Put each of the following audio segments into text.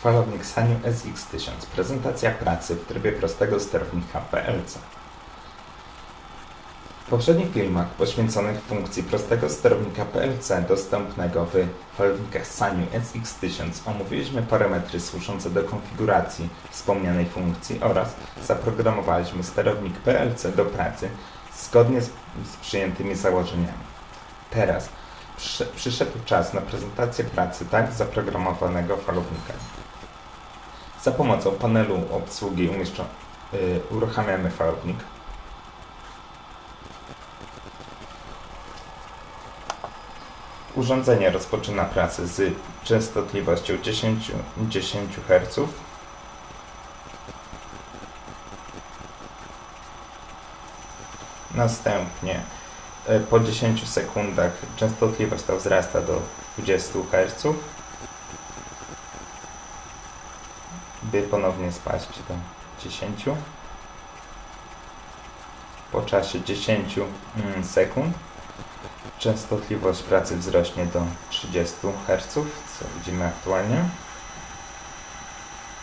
falownik Sanyo SX1000. Prezentacja pracy w trybie prostego sterownika PLC. W poprzednich filmach poświęconych funkcji prostego sterownika PLC dostępnego w falownikach Sanyo SX1000 omówiliśmy parametry służące do konfiguracji wspomnianej funkcji oraz zaprogramowaliśmy sterownik PLC do pracy zgodnie z, z przyjętymi założeniami. Teraz przy, przyszedł czas na prezentację pracy tak zaprogramowanego falownika. Za pomocą panelu obsługi umieszczo, y, uruchamiamy falownik. Urządzenie rozpoczyna pracę z częstotliwością 10, 10 Hz. Następnie e, po 10 sekundach częstotliwość ta wzrasta do 20 Hz, by ponownie spaść do 10. Po czasie 10 mm, sekund częstotliwość pracy wzrośnie do 30 Hz, co widzimy aktualnie.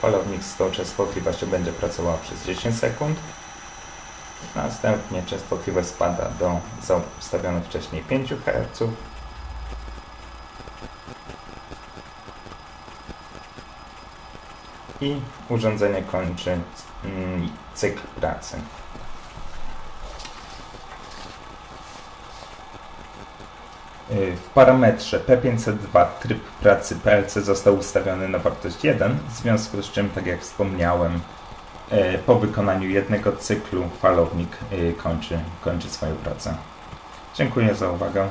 Falownik z tą częstotliwością będzie pracował przez 10 sekund. Następnie częstotliwość spada do zaustawionych wcześniej 5 Hz. I urządzenie kończy mm, cykl pracy. Y, W parametrze P502 tryb pracy PLC został ustawiony na wartość 1, w związku z czym, tak jak wspomniałem, y, po wykonaniu jednego cyklu falownik y, kończy, kończy swoją pracę. Dziękuję za uwagę.